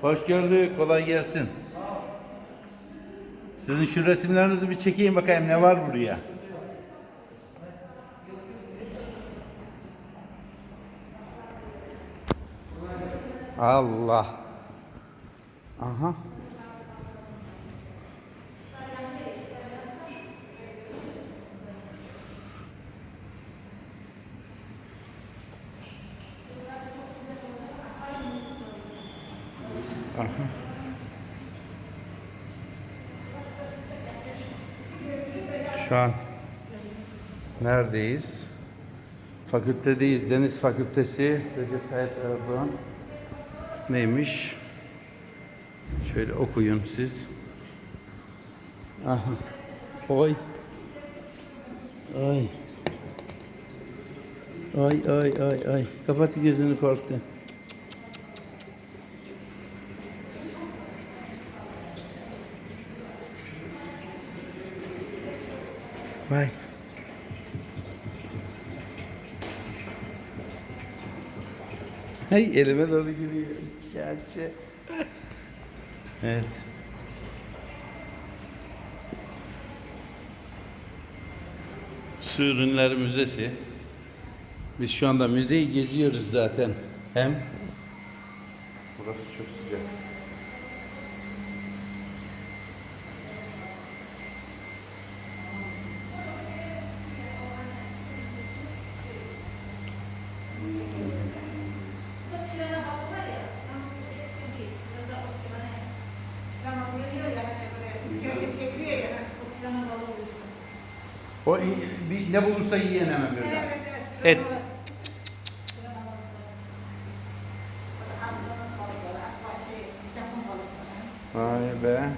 Hoş gördük. Kolay gelsin. Sizin şu resimlerinizi bir çekeyim bakayım ne var buraya. Allah. Aha. Şu an neredeyiz? Fakültedeyiz. Deniz Fakültesi. Recep Tayyip Erdoğan. Neymiş? Şöyle okuyun siz. Aha. Oy. Ay. Ay ay ay ay. Kapat gözünü korktu. Vay. Hey elime doğru geliyor. Gerçi. Evet. Su Ürünler Müzesi. Biz şu anda müzeyi geziyoruz zaten. Hem burası çok sıcak. O bir, ne bulursa yiyen hemen böyle. Et. Vay be.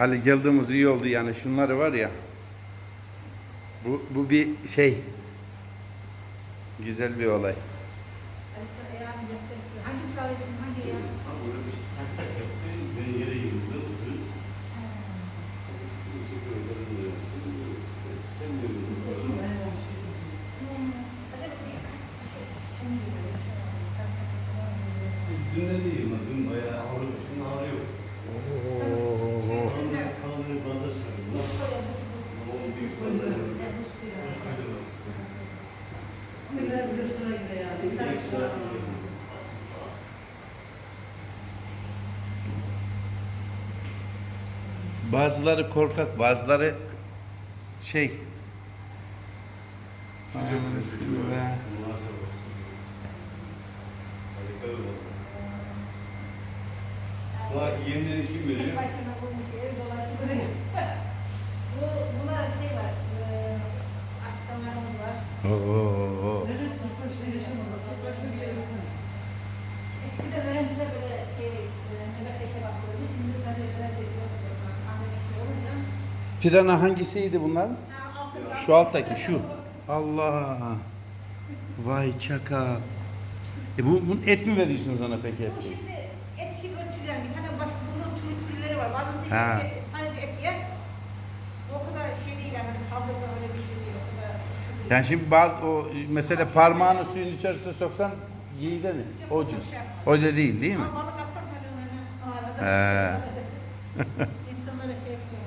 Ali geldiğimiz iyi oldu yani şunları var ya. Bu, bu bir şey. Güzel bir olay. Hangisi alırsın? Hangi ya? Dün ne diyeyim lan? Dün bayağı. Şimdi ağrıyor. Kaldırıp banda sarıldı. O büyük banda. Bazıları korkak, bazıları şey. Bak yemleri kim veriyor? Tek başına bulmuş ev dolaşıyor. Bu, buna şey var. E, asistanlarımız var. Oo. Eskiden öğrenciler böyle şey, e, nöbet yaşa bakıyordu. Şimdi gazeteler de yok. Anne bir şey olunca. Pirana hangisiydi bunlar? Ha, altı Şu alttaki şu. Allah. Vay çakal. E bu, bu et mi veriyorsunuz ona peki et? Bu şimdi et şey ölçülen bir tane başka bunun türü türleri var. Bazısı Ha. sadece et yer. O kadar şey değil yani saldırıda öyle bir şey değil. O kadar. Yani şimdi bazı o mesela parmağını suyun içerisine soksan yiğide mi? O cins. Öyle değil değil mi? Ama balık atsak hani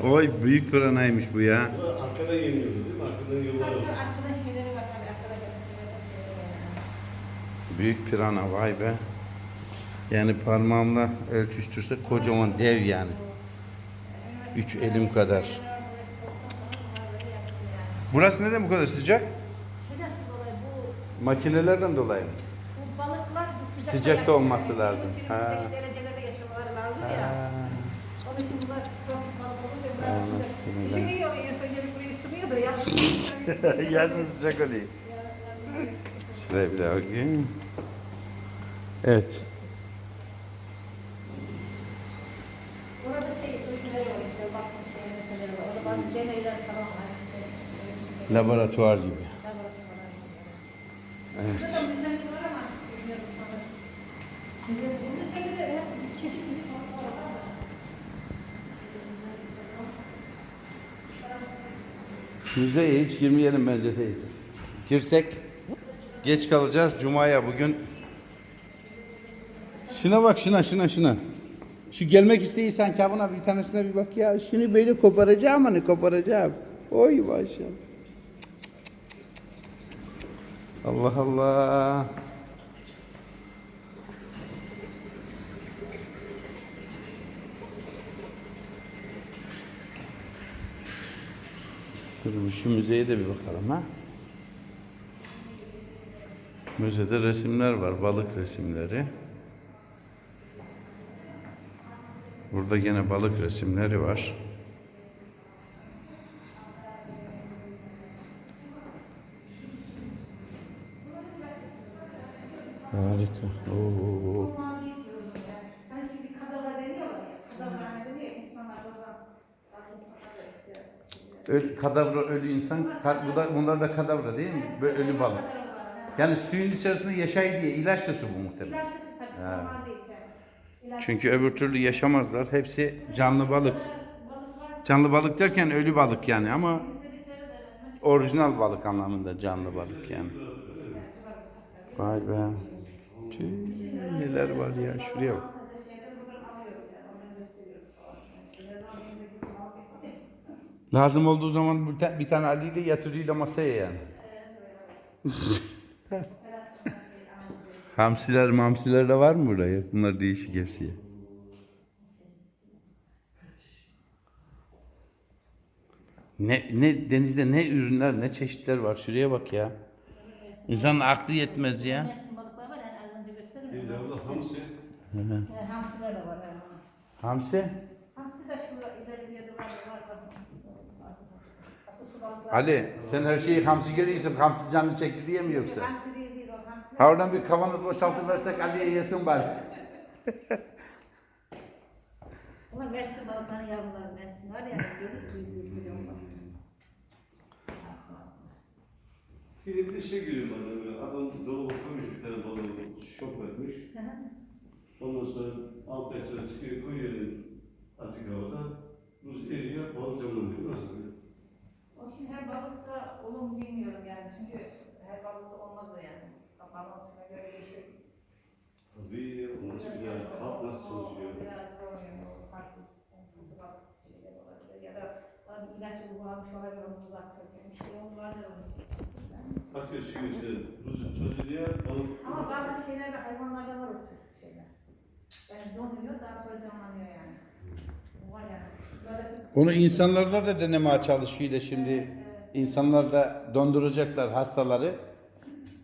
Oy büyük piranaymış bu ya. Bu da arkadan yemiyordu değil mi? Arkadan yollar Tabii var. arkada şeyleri var tabii arkada. Büyük pirana vay be. Yani parmağımla ölçüştürse kocaman dev yani. Üç elim kadar. Burası neden bu kadar sıcak? Şeyden dolayı bu Makinelerden dolayı mı? bu balıklar bu sıcakta Sıcakta olması Yani lazım. Ha. 25 derecelerde yaşamaları lazım ya. Ha. Onun için bunlar tropik balık olunca Anasını biraz sıcak. ben. İşin iyi oluyor. İnsan gelip burayı ısınıyor da ya. Yazın sıcak oluyor. Şuraya bir daha bakayım. Evet. Orada şey ölçüleri var işte bakım şey ölçüleri var. Orada bazı deneyler falan var işte. Şey, Laboratuvar gibi. laboratuvarlar gibi. Evet. Burada düzenli var ama bilmiyorum sanırım. Burada tabii de hep çeşitli balıklar var. Müzeye hiç girmeyelim bence teyze. Girsek geç kalacağız Cuma'ya bugün. Şuna bak şuna şuna şuna. Şu gelmek isteği kabına bir tanesine bir bak ya. Şunu böyle koparacağım hani koparacağım. Oy maşallah. Allah Allah. Dur bir şu müzeye de bir bakalım ha. Müzede resimler var, balık resimleri. Burada gene balık resimleri var. Harika. Oo. Şimdi kadavra da Ölü, insan, bu da, bunlar da kadavra değil mi? Böyle ölü balık. Ha. Yani suyun içerisinde yaşay diye ilaç da su bu muhtemelen. İlaçlısı tabii. Ha. Normal değil yani. İlaç- Çünkü öbür türlü yaşamazlar. Hepsi canlı balık. Canlı balık derken ölü balık yani ama orijinal balık anlamında canlı balık yani. Vay be. Tüh, neler var ya şuraya bak. Lazım olduğu zaman bir, ta- bir tane Ali ile yatırıyla masaya yani. Hamsiler mamsiler de var mı buraya? Bunlar değişik hepsi. Ne, ne denizde ne ürünler ne çeşitler var şuraya bak ya. İnsanın aklı yetmez ya. Mersin balıklar var yani az önce gösterdim. Bir de abla hamsi. Ee, Hamsiler de var. yani. Hamsi de şurada ileri bir yerde var. var, var. Bak, bu su balıklar- Ali sen her şeyi hamsi görüyorsun. Hamsi canını çekti diye mi yoksa? Hamsi değil değil o hamsi. Ha oradan bir kavanoz boşaltıversek Ali'ye yesin bari. Bunlar Mersin balıklarının yavruları Mersin var ya. Onlar. Bir de bir şey görüyor bazen böyle. Adam dolaba koymuş bir tane balığı şok vermiş. Ondan sonra altı ay sonra çıkıyor koyuyor havada. Buz eriyor, balık canlanıyor. Nasıl oluyor? O şimdi her balıkta olur mu bilmiyorum yani. Çünkü her balıkta olmaz o yani. Türüne göre değişir. Tabii o nasıl güzel, kalp nasıl çalışıyor. Biraz zor yani. Farklı. farklı balık şeyleri olabilir. Ya da hani ilaç uygulamış olabilir. Onu uzaktırken. Bir şey. Atıyor suyun içine, buzu çözülüyor, balık Ama bazı şeylerde hayvanlarda var o tür şeyler. Yani donuyor daha sonra canlanıyor yani. Bu Var yani. Böyle Onu insanlarda da denemeye çalışıyor da şimdi insanlar da donduracaklar hastaları.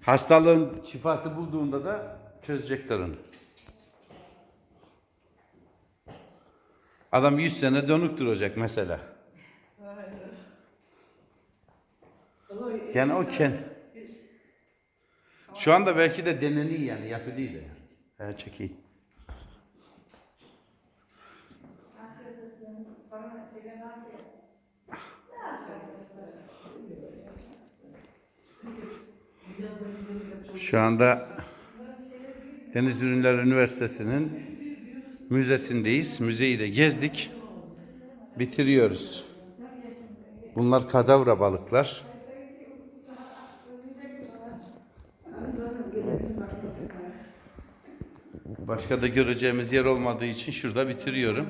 Hastalığın şifası bulduğunda da çözecekler onu. Adam 100 sene donuk duracak mesela. Yani o ken. Şu anda belki de deneniyor yani yapılıyor da. yani. He çekeyim. Sonra şeyler ne yapıyor? Şu anda Deniz Ürünler Üniversitesi'nin müzesindeyiz. Müzeyi de gezdik. Bitiriyoruz. Bunlar kadavra balıklar. Başka da göreceğimiz yer olmadığı için şurada bitiriyorum.